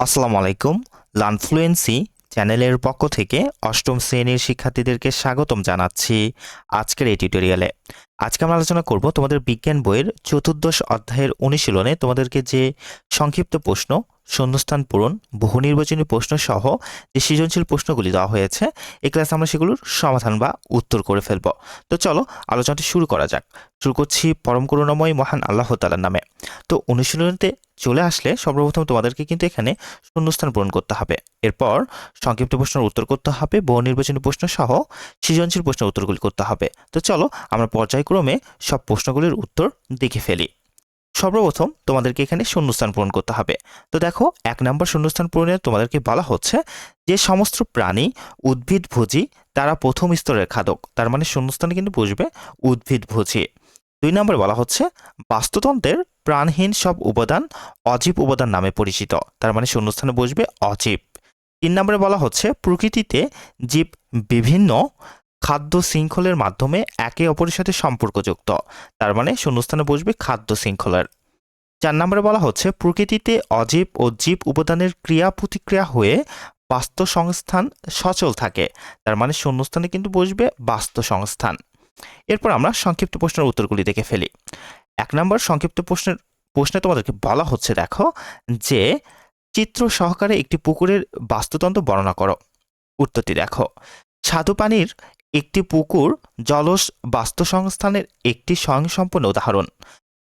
আসসালামু আলাইকুম। লানফ্লুয়েন্সি চ্যানেলের পক্ষ থেকে অষ্টম শ্রেণির শিক্ষার্থীদেরকে স্বাগতম জানাচ্ছি আজকের এই টিউটোরিয়ালে। আজকে আমরা আলোচনা করব তোমাদের বিজ্ঞান বইয়ের চতুর্দশ অধ্যায়ের অনুশীলনে তোমাদেরকে যে সংক্ষিপ্ত প্রশ্ন, শূন্যস্থান পূরণ বহু নির্বাচনী প্রশ্ন সহ যে সৃজনশীল প্রশ্নগুলি দেওয়া হয়েছে, এই ক্লাসে আমরা সেগুলোর সমাধান বা উত্তর করে ফেলব। তো চলো আলোচনাটি শুরু করা যাক। শুরু করছি পরম করুণাময় মহান আল্লাহ তালার নামে। তো অনুশীলনীতে চলে আসলে সর্বপ্রথম তোমাদেরকে কিন্তু এখানে শূন্যস্থান পূরণ করতে হবে। এরপর সংক্ষিপ্ত প্রশ্নের উত্তর করতে হবে, বহু নির্বাচনী প্রশ্ন সহ সৃজনশীল প্রশ্নের উত্তরগুলি করতে হবে। তো চলো আমরা পর্যায়ক্রমে সব প্রশ্নগুলির উত্তর দেখে ফেলি। সর্বপ্রথম তোমাদেরকে এখানে শূন্যস্থান পূরণ করতে হবে। তো দেখো, এক নম্বর শূন্যস্থান পূরণে তোমাদেরকে বলা হচ্ছে যে সমস্ত প্রাণী উদ্ভিদভোজী, তারা প্রথম স্তরের খাদক। তার মানে শূন্যস্থানে কিন্তু বুঝবে উদ্ভিদভোজী। দুই নম্বরে বলা হচ্ছে, বাস্তুতন্ত্রের প্রাণহীন সব উপাদান অজীব উপাদান নামে পরিচিত। তার মানে শূন্যস্থানে বসবে, অজীব। তিন নম্বরে বলা হচ্ছে, প্রকৃতিতে জীব বিভিন্ন খাদ্য শৃঙ্খলের মাধ্যমে একে অপরের সাথে সম্পর্কযুক্ত। তার মানে শূন্যস্থানে বসবে খাদ্য শৃঙ্খলার। চার নম্বরে বলা হচ্ছে, প্রকৃতিতে অজীব ও জীব উপাদানের ক্রিয়া প্রতিক্রিয়া হয়ে বাস্তু সংস্থান সচল থাকে। তার মানে শূন্যস্থানে কিন্তু বসবে বাস্তু সংস্থান এরপর আমরা সংক্ষিপ্ত প্রশ্নের উত্তরগুলি দেখে ফেলি। এক নম্বর সংক্ষিপ্ত প্রশ্নের, প্রশ্নে তোমাদেরকে বলা হচ্ছে, দেখো, যে চিত্র সহকারে একটি পুকুরের বাস্তুতন্ত্র বর্ণনা করো। উত্তরটি দেখো স্বাদু পানির একটি পুকুর জলজ বাস্তুসংস্থানের একটি স্বয়ংসম্পন্ন উদাহরণ।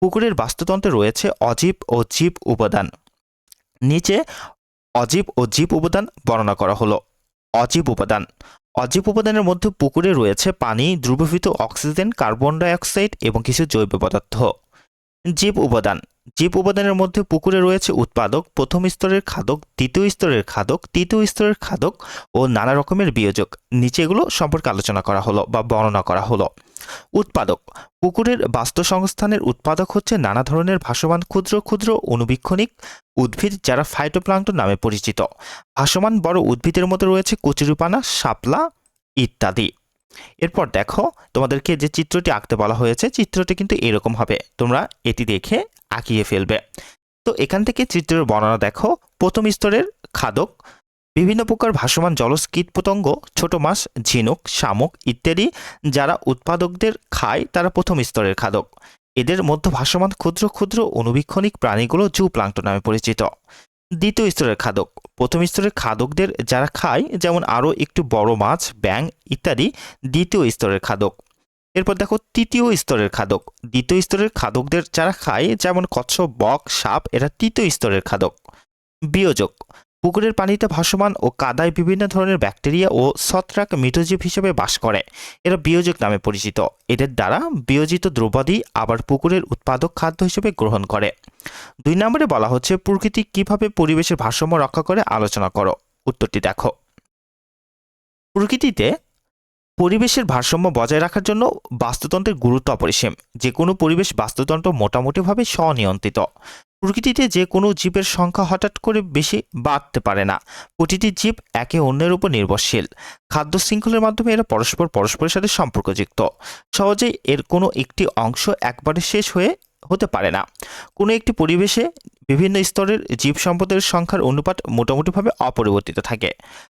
পুকুরের বাস্তুতন্ত্রে রয়েছে অজীব ও জীব উপাদান। নিচে অজীব ও জীব উপাদান বর্ণনা করা হলো। অজীব উপাদান। অজীব উপাদানের মধ্যে পুকুরে রয়েছে পানি, দ্রবীভূত অক্সিজেন, কার্বন ডাইঅক্সাইড এবং কিছু জৈব পদার্থ। জীব উপাদান। জীব উপাদানের মধ্যে পুকুরে রয়েছে উৎপাদক, প্রথম স্তরের খাদক, দ্বিতীয় স্তরের খাদক, তৃতীয় স্তরের খাদক ও নানা রকমের বিয়োজক। নিচে এগুলো সম্পর্কে আলোচনা করা হলো বা বর্ণনা করা হলো। উৎপাদক, পুকুরের বাস্তু সংস্থানের উৎপাদক হচ্ছে নানা ধরনের ভাসমান ক্ষুদ্র ক্ষুদ্র অনুবীক্ষণিক উদ্ভিদ যারা ফাইটোপ্লাঙ্কটন নামে পরিচিত। ভাসমান বড় উদ্ভিদের মধ্যে রয়েছে কচুরিপানা, শাপলা ইত্যাদি। এরপর দেখো তোমাদেরকে যে চিত্রটি আঁকতে বলা হয়েছে, চিত্রটি কিন্তু এরকম হবে। তোমরা এটি দেখে আঁকিয়ে ফেলবে। তো এখান থেকে চিত্রের বর্ণনা দেখো। প্রথম স্তরের খাদক। বিভিন্ন প্রকার ভাসমান জলজ কীট পতঙ্গ, ছোট মাছ, ঝিনুক, শামুক ইত্যাদি যারা উৎপাদকদের খায়, তারা প্রথম স্তরের খাদক। এদের মধ্যে ভাসমান ক্ষুদ্র ক্ষুদ্র অনুবীক্ষণিক প্রাণীগুলো জু প্লাঙ্কটন নামে পরিচিত। দ্বিতীয় স্তরের খাদক। প্রথম স্তরের খাদকদের যারা খায়, যেমন আরও একটু বড় মাছ ব্যাং ইত্যাদি দ্বিতীয় স্তরের খাদক। এরপর দেখো তৃতীয় স্তরের খাদক। দ্বিতীয় স্তরের খাদকদের যারা খায়, যেমন কচ্ছপ, বক, সাপ, এরা তৃতীয় স্তরের খাদক। বিয়োজক। পুকুরের পানিতে ভাসমান ও কাদায় বিভিন্ন ধরনের ব্যাকটেরিয়া ও ছত্রাক মৃতজীব হিসেবে বাস করে। এরা বিয়োজক নামে পরিচিত। এদের দ্বারা বিয়োজিত দ্রব্যাদি আবার পুকুরের উৎপাদক খাদ্য হিসেবে গ্রহণ করে। দুই নম্বরে বলা হচ্ছে, প্রকৃতি কীভাবে পরিবেশের ভারসাম্য রক্ষা করে, আলোচনা করো। উত্তরটি দেখো। প্রকৃতিতে পরিবেশের ভারসাম্য বজায় রাখার জন্য বাস্তুতন্ত্রের গুরুত্ব অপরিসীম। যে কোনো পরিবেশ বাস্তুতন্ত্র মোটামুটিভাবে স্বনিয়ন্ত্রিত। প্রকৃতিতে যে কোনো জীবের সংখ্যা হঠাৎ করে বেশি বাড়তে পারে না। প্রতিটি জীব একে অন্যের উপর নির্ভরশীল। খাদ্য শৃঙ্খলের মাধ্যমে এরা পরস্পর পরস্পরের সাথে সম্পর্কযুক্ত। সহজেই এর কোনো একটি অংশ একবারে শেষ হয়ে হতে পারে না। কোনো একটি পরিবেশে বিভিন্ন স্তরের জীব সম্পদের সংখ্যার অনুপাত মোটামুটিভাবে অপরিবর্তিত থাকে।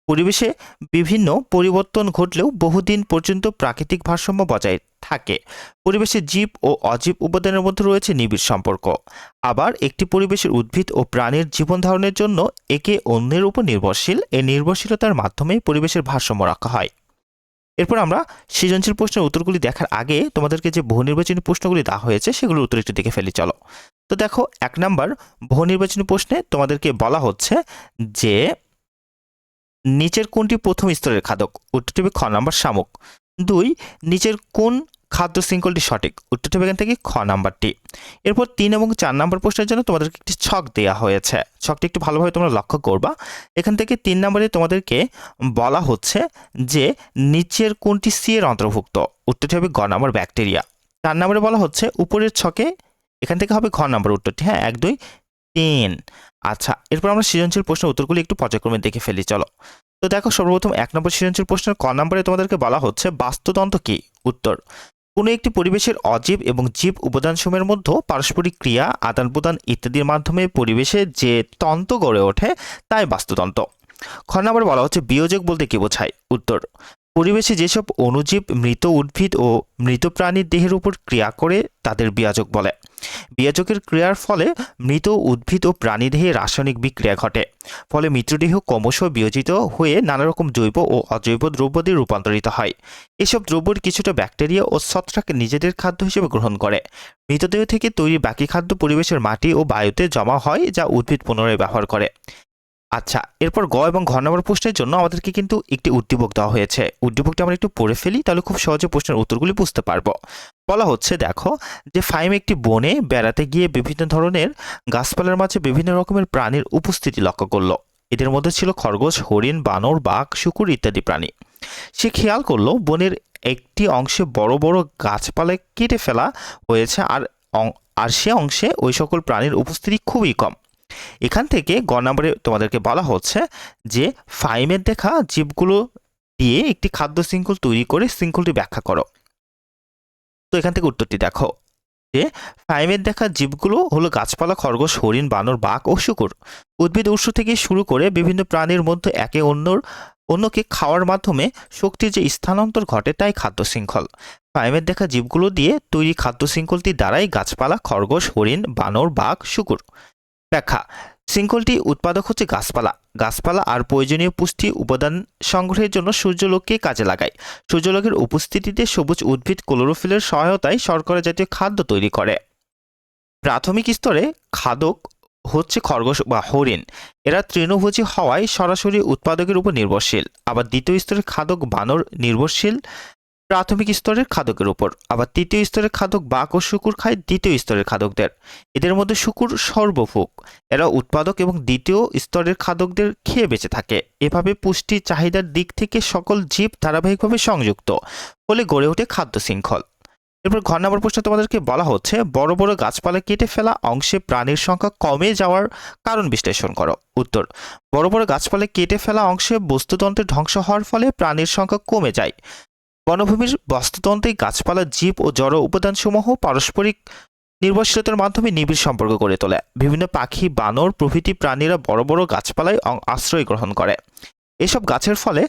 পরিবেশে বিভিন্ন পরিবর্তন ঘটলেও বহুদিন পর্যন্ত প্রাকৃতিক ভারসাম্য বজায় থাকে। পরিবেশে জীব ও অজীব উপাদানের মধ্যে রয়েছে নিবিড় সম্পর্ক। আবার একটি পরিবেশের উদ্ভিদ ও প্রাণীর জীবন ধারণের জন্য একে অন্যের উপর নির্ভরশীল। এই নির্ভরশীলতার মাধ্যমেই পরিবেশের ভারসাম্য রাখা হয়। এরপর আমরা সৃজনশীল প্রশ্নের উত্তরগুলি দেখার আগে তোমাদেরকে যে বহু নির্বাচনী প্রশ্নগুলি দেওয়া হয়েছে, সেগুলোর উত্তর একটু দেখে ফেলি, চলো। তো দেখো, এক নাম্বার বহু নির্বাচনী প্রশ্নে তোমাদেরকে বলা হচ্ছে যে নিচের কোনটি প্রথম স্তরের খাদক? উত্তরটি হবে খ নাম্বার শামুক। দুই, নিচের কোন খাদ্য শৃঙ্খলটি সঠিক? উত্তরটি হবে এখান থেকে খ নাম্বারটি। এরপর তিন এবং চার নাম্বার প্রশ্নের জন্য তোমাদেরকে একটি ছক দেওয়া হয়েছে। ছকটি একটু ভালোভাবে তোমরা লক্ষ্য করবা। এখান থেকে তিন নম্বরে তোমাদেরকে বলা হচ্ছে যে, নিচের কোনটি সি এর অন্তর্ভুক্ত? উত্তরটি হবে গ নাম্বার ব্যাকটেরিয়া। চার নম্বরে বলা হচ্ছে উপরের ছকে, এখান থেকে হবে ঘ নাম্বার উত্তরটি। হ্যাঁ এক, দুই, তিন। আচ্ছা এরপর আমরা সৃজনশীল প্রশ্নের উত্তরগুলি একটু পর্যায়ক্রমে দেখে ফেলি, চলো। তো দেখো, সর্বপ্রথম এক নম্বর সৃজনশীল প্রশ্নের ক নম্বরে তোমাদেরকে বলা হচ্ছে, বাস্তুতন্ত্র কি? উত্তর, কোনো একটি পরিবেশের অজীব এবং জীব উপাদানসমূহের মধ্যে পারস্পরিক ক্রিয়া, আদান প্রদান ইত্যাদির মাধ্যমে পরিবেশে যে তন্ত্র গড়ে ওঠে, তাই বাস্তুতন্ত্র। খ নম্বর বলা হচ্ছে, বিয়োজক বলতে কি বোঝায়? উত্তর পরিবেশে যেসব অণুজীব মৃত উদ্ভিদ ও মৃত প্রাণীর দেহের উপর ক্রিয়া করে, তাদের বিয়োজক বলে। বিয়াজকের ক্রিয়ার ফলে মৃত উদ্ভিদ ও প্রাণীদেহে রাসায়নিক বিক্রিয়া ঘটে। ফলে মৃতদেহ ক্রমশ বিয়োজিত হয়ে নানা রকম জৈব ও অজৈব দ্রব্য দিয়ে রূপান্তরিত হয়। এসব দ্রব্যের কিছুটা ব্যাকটেরিয়া ও ছত্রাক নিজেদের খাদ্য হিসেবে গ্রহণ করে। মৃতদেহ থেকে তৈরি বাকি খাদ্য পরিবেশের মাটি ও বায়ুতে জমা হয়, যা উদ্ভিদ পুনরায় ব্যবহার করে। আচ্ছা এরপর গ এবং ঘ নম্বর প্রশ্নের জন্য আমাদেরকে কিন্তু একটি উদ্দীপক দেওয়া হয়েছে। উদ্দীপকটি আমরা একটু পড়ে ফেলি, তাহলে খুব সহজে প্রশ্নের উত্তরগুলি বুঝতে পারব। বলা হচ্ছে, দেখো, যে ফাইম একটি বনে বেড়াতে গিয়ে বিভিন্ন ধরনের গাছপালার মাঝে বিভিন্ন রকমের প্রাণীর উপস্থিতি লক্ষ্য করল। এদের মধ্যে ছিল খরগোশ, হরিণ, বানর, বাঘ, শুকুর ইত্যাদি প্রাণী। সে খেয়াল করল, বনের একটি অংশে বড় বড় গাছপালা কেটে ফেলা হয়েছে, আর আর সে অংশে ওই সকল প্রাণীর উপস্থিতি খুবই কম। এখান থেকে গ নম্বরে তোমাদেরকে বলা হচ্ছে যে ফাইমের দেখা জীবগুলো দিয়ে একটি খাদ্য শৃঙ্খল তৈরি করে শৃঙ্খলটি ব্যাখ্যা করো। তো এখান থেকে উত্তরটি দেখো। যে ফাইমের দেখা জীবগুলো হলো গাছপালা, খরগোশ, হরিণ, বানর, বাঘ ও শুকুর। উদ্ভিদ উৎস থেকে শুরু করে বিভিন্ন প্রাণীর মধ্যে একে অন্যর, অন্যকে খাওয়ার মাধ্যমে শক্তির যে স্থানান্তর ঘটে তাই খাদ্য শৃঙ্খল। ফাইমের দেখা জীবগুলো দিয়ে তৈরি খাদ্য শৃঙ্খলটি দ্বারাই গাছপালা, খরগোশ, হরিণ, বানর, বাঘ, শুকুর। ব্যাখ্যা। শৃঙ্খলটি উৎপাদক হচ্ছে গাছপালা। গাছপালা আর প্রয়োজনীয় পুষ্টি উপাদান সংগ্রহের জন্য সূর্যলোককে কাজে লাগায়। সূর্যলোকের উপস্থিতিতে সবুজ উদ্ভিদ ক্লোরোফিলের সহায়তায় শর্করা জাতীয় খাদ্য তৈরি করে। প্রাথমিক স্তরে খাদক হচ্ছে খরগোশ বা হরিণ। এরা তৃণভোজী হওয়ায় সরাসরি উৎপাদকের উপর নির্ভরশীল। আবার দ্বিতীয় স্তরের খাদক বানর নির্ভরশীল। প্রাথমিক স্তরের খাদকের উপর, আবার তৃতীয় স্তরের খাদক বাঘ ও শুকুর খায় দ্বিতীয় স্তরের খাদকদের। এদের মধ্যে শুকুর সর্বভোগ। এরা উৎপাদক এবং দ্বিতীয় স্তরের খাদকদের খেয়ে বেঁচে থাকে। এভাবে পুষ্টি চাহিদার দিক থেকে সকল জীব ধারাবাহিকভাবে সংযুক্ত, ফলে গড়ে ওঠে খাদ্য শৃঙ্খল। এরপর ঘর নম্বর প্রশ্নে তোমাদেরকে বলা হচ্ছে, বড় বড় গাছপালা কেটে ফেলা অংশে প্রাণীর সংখ্যা কমে যাওয়ার কারণ বিশ্লেষণ করো। উত্তর, বড় বড় গাছপালা কেটে ফেলা অংশে বস্তুতন্ত্রের ধ্বংস হওয়ার ফলে প্রাণীর সংখ্যা কমে যায়। বনভূমির বাস্তুতন্ত্রে গাছপালা, জীব ও জড় উপাদানসমূহ পারস্পরিক নির্ভরশীলতার মাধ্যমে নিবিড় সম্পর্ক গড়ে তোলে। বিভিন্ন পাখি, বানর প্রভৃতি প্রাণীরা বড় বড় গাছপালায় আশ্রয় গ্রহণ করে। এসব গাছের ফলে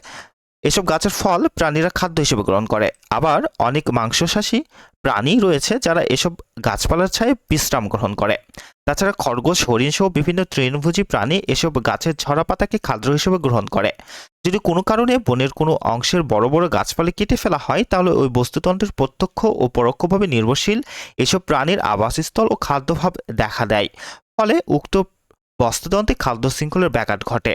এসব গাছের ফল প্রাণীরা খাদ্য হিসেবে গ্রহণ করে। আবার অনেক মাংসশাসী প্রাণী রয়েছে যারা এসব গাছপালার ছায়ে বিশ্রাম গ্রহণ করে। তাছাড়া খরগোশ হরিণ সহ বিভিন্ন তৃণভোজী প্রাণী এসব গাছের ঝরা পাতাকে খাদ্য হিসেবে গ্রহণ করে। যদি কোনো কারণে বনের কোনো অংশের বড় বড় গাছপালা কেটে ফেলা হয়, তাহলে ওই বস্তুতন্ত্রের প্রত্যক্ষ ও পরোক্ষভাবে নির্ভরশীল এসব প্রাণীর আবাসস্থল ও খাদ্যভাব দেখা দেয়। ফলে উক্ত বস্তুতন্ত্রে খাদ্য শৃঙ্খলের ব্যাঘাত ঘটে।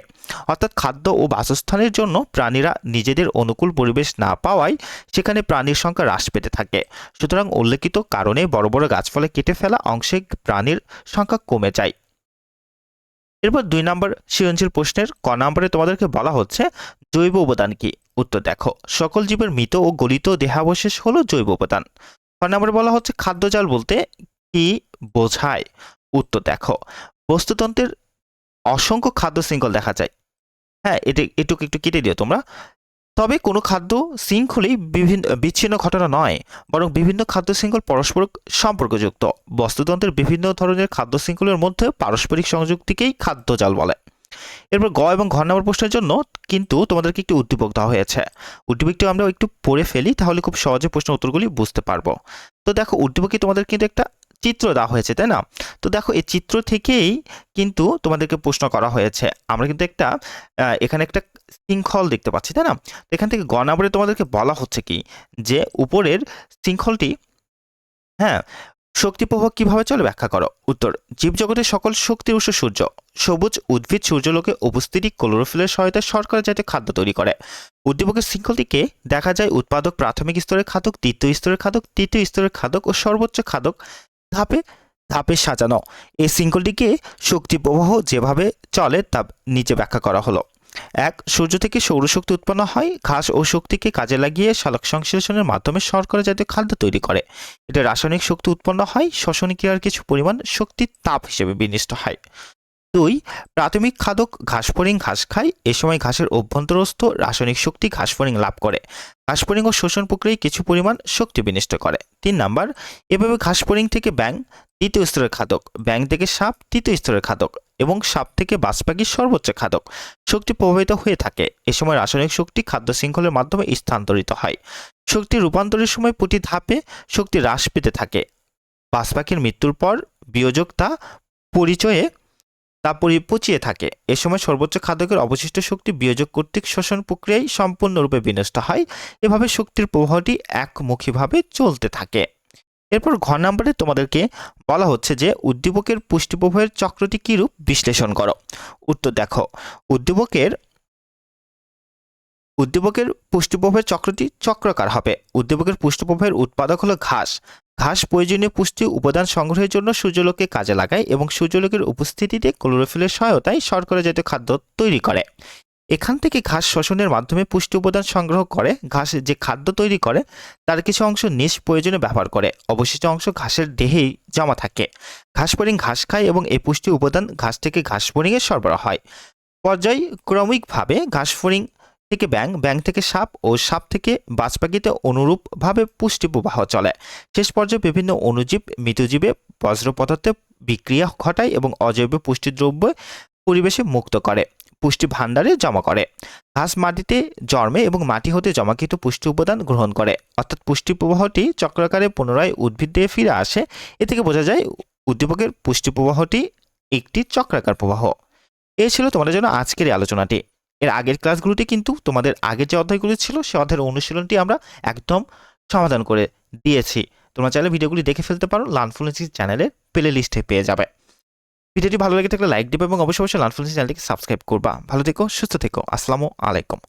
অর্থাৎ খাদ্য ও বাসস্থানের জন্য প্রাণীরা নিজেদের অনুকূল পরিবেশ না পাওয়ায় সেখানে প্রাণীর সংখ্যা হ্রাস পেতে থাকে। সুতরাং উল্লেখিত কারণে বড় বড় গাছপালা কেটে ফেলা অংশে প্রাণীর সংখ্যা কমে যায়। এরপর দুই নম্বর সৃজনশীল প্রশ্নের ক নম্বরে তোমাদেরকে বলা হচ্ছে, জৈব উপাদান কি? উত্তর দেখো, সকল জীবের মৃত ও গলিত দেহাবশেষ হলো জৈব উপাদান। ক নম্বরে বলা হচ্ছে খাদ্যজাল বলতে কি বোঝায়? উত্তর দেখো বস্তুতন্ত্রের অসংখ্য খাদ্য শৃঙ্খল দেখা যায়। হ্যাঁ এটি, এটুকু একটু কেটে দিও তোমরা। তবে কোনো খাদ্য শৃঙ্খলই বিভিন্ন, বিচ্ছিন্ন ঘটনা নয়, বরং বিভিন্ন খাদ্য শৃঙ্খল পরস্পর সম্পর্কযুক্ত। বস্তুতন্ত্রের বিভিন্ন ধরনের খাদ্য শৃঙ্খলের মধ্যে পারস্পরিক সংযুক্তিকেই খাদ্যজাল বলে। এরপর গ এবং ঘ নম্বর প্রশ্নের জন্য কিন্তু তোমাদেরকে একটি উদ্দীপক দেওয়া হয়েছে। উদ্দীপকটি আমরা একটু পড়ে ফেলি, তাহলে খুব সহজে প্রশ্ন উত্তরগুলি বুঝতে পারব। তো দেখো, উদ্দীপকে তোমাদের কিন্তু একটা চিত্র দেওয়া হয়েছে, তাই না? তো দেখো, এই চিত্র থেকেই কিন্তু তোমাদেরকে প্রশ্ন করা হয়েছে। আমরা কিন্তু একটা এখানে একটা শৃঙ্খল দেখতে পাচ্ছি, তাই না? তো এখান থেকে গণাবরে তোমাদেরকে বলা হচ্ছে কি? যে উপরের শৃঙ্খলটি হ্যাঁ শক্তি প্রভাব কীভাবে চলে ব্যাখ্যা করো? উত্তর, জীবজগতের সকল শক্তির উৎস সূর্য। সবুজ, উদ্ভিদ সূর্যলোকে উপস্থিতি ক্লোরোফিলের সহায়তায় শর্করা জাতীয় খাদ্য তৈরি করে। উদ্দীপকের শৃঙ্খলটিকে দেখা যায় উৎপাদক প্রাথমিক স্তরের খাদক দ্বিতীয় স্তরের খাদক, তৃতীয় স্তরের খাদক ও সর্বোচ্চ খাদক ধাপে ধাপে সাজানো। এই শৃঙ্খলটিকে শক্তি প্রবাহ যেভাবে চলে তা নিচে ব্যাখ্যা করা হলো। এক, সূর্য থেকে সৌরশক্তি উৎপন্ন হয়, ঘাস ও শক্তিকে কাজে লাগিয়ে শালক সংশ্লেষণের মাধ্যমে শর্করা জাতীয় খাদ্য তৈরি করে। এটা রাসায়নিক শক্তি উৎপন্ন হয়, শ্বসন ক্রিয়ার কিছু পরিমাণ শক্তি তাপ হিসেবে বিনিষ্ট হয়। দুই, প্রাথমিক খাদক ঘাসফড়িং ঘাস খায়। এ সময় ঘাসের অভ্যন্তরস্থ রাসায়নিক শক্তি ঘাসফড়িং লাভ করে। ঘাসফড়িং ও শোষণ প্রক্রিয়ায় কিছু পরিমাণ শক্তি বিনষ্ট করে। তিন নাম্বার, এভাবে ঘাসফড়িং থেকে ব্যাং দ্বিতীয় স্তরের খাদক ব্যাং থেকে সাপ, তৃতীয় স্তরের খাদক এবং সাপ থেকে বাজ পাখির সর্বোচ্চ খাদক। শক্তি প্রবাহিত হয়ে থাকে। এ সময় রাসায়নিক শক্তি খাদ্য শৃঙ্খলের মাধ্যমে স্থানান্তরিত হয়। শক্তি রূপান্তরের সময় প্রতি ধাপে শক্তি হ্রাস পেতে থাকে। বাজ পাখির মৃত্যুর পর বিয়োজক তা পরিচয়ে তা পরিপচিয়ে থাকে। এ সময় সর্বোচ্চ খাদকের অবশিষ্ট শক্তি বিয়োজক কর্তৃক শোষণ প্রক্রিয়ায় সম্পূর্ণরূপে বিনষ্ট হয়। এভাবে শক্তির প্রবাহটি একমুখীভাবে চলতে থাকে। এরপর ঘ নাম্বারে তোমাদেরকে বলা হচ্ছে যে, উদ্দীপকের পুষ্টি প্রবাহের চক্রটি কিরূপ? বিশ্লেষণ করো। উত্তর দেখো। উদ্দীপকের উদ্দীপকের পুষ্টিপ্রবাহের চক্রটি চক্রাকার হবে। উদ্দীপকের পুষ্টিপ্রবাহের উৎপাদক হলো ঘাস। ঘাস প্রয়োজনীয় পুষ্টি উপাদান সংগ্রহের জন্য সূর্যলোককে কাজে লাগায় এবং সূর্যলোকের উপস্থিতিতে ক্লোরোফিলের সহায়তায় শর্করা জাতীয় খাদ্য তৈরি করে। এখান থেকে ঘাস শোষণের মাধ্যমে পুষ্টি উপাদান সংগ্রহ করে। ঘাস যে খাদ্য তৈরি করে, তার কিছু অংশ নিজ প্রয়োজনে ব্যবহার করে। অবশিষ্ট অংশ ঘাসের দেহেই জমা থাকে। ঘাস পরিং ঘাস খায় এবং এই পুষ্টি উপাদান ঘাস থেকে ঘাস ফড়িংয়ে সরবরাহ হয়। পর্যায়ক্রমিকভাবে ঘাস ফড়িং থেকে ব্যাং ব্যাং থেকে সাপ ও সাপ থেকে বাজপাখিতে অনুরূপভাবে পুষ্টি প্রবাহ চলে। শেষ পর্যায়ে বিভিন্ন অণুজীব মৃতজীবে বজ্র পদার্থে বিক্রিয়া ঘটায় এবং অজৈব পুষ্টিদ্রব্য পরিবেশে মুক্ত করে, পুষ্টি ভাণ্ডারে জমা করে। ঘাস মাটিতে জন্মে এবং মাটি হতে জমাকৃত পুষ্টি উপাদান গ্রহণ করে। অর্থাৎ পুষ্টি প্রবাহটি চক্রাকারে পুনরায় উদ্ভিদ দিয়ে ফিরে আসে। এ থেকে বোঝা যায়, উদ্দীপকের পুষ্টি প্রবাহটি একটি চক্রাকার প্রবাহ। এ ছিল তোমাদের জন্য আজকের আলোচনাটি। এর আগের ক্লাসগুলোতে কিন্তু তোমাদের আগের যে অধ্যায়গুলো ছিল, সে অধ্যায়ের অনুশীলনটি আমরা একদম সমাধান করে দিয়েছি। তোমরা চাইলে ভিডিওগুলি দেখে ফেলতে পারো লানফ্লুয়েন্সি চ্যানেলের প্লে লিস্টে পেয়ে যাবে। ভিডিওটি ভালো লেগে থাকলে লাইক দেবে এবং অবশ্যই অবশ্যই লানফ্লুয়েন্সি চ্যানেলটিকে সাবস্ক্রাইব করবা। ভালো থেকো, সুস্থ থেকো, আসসালামু আলাইকুম।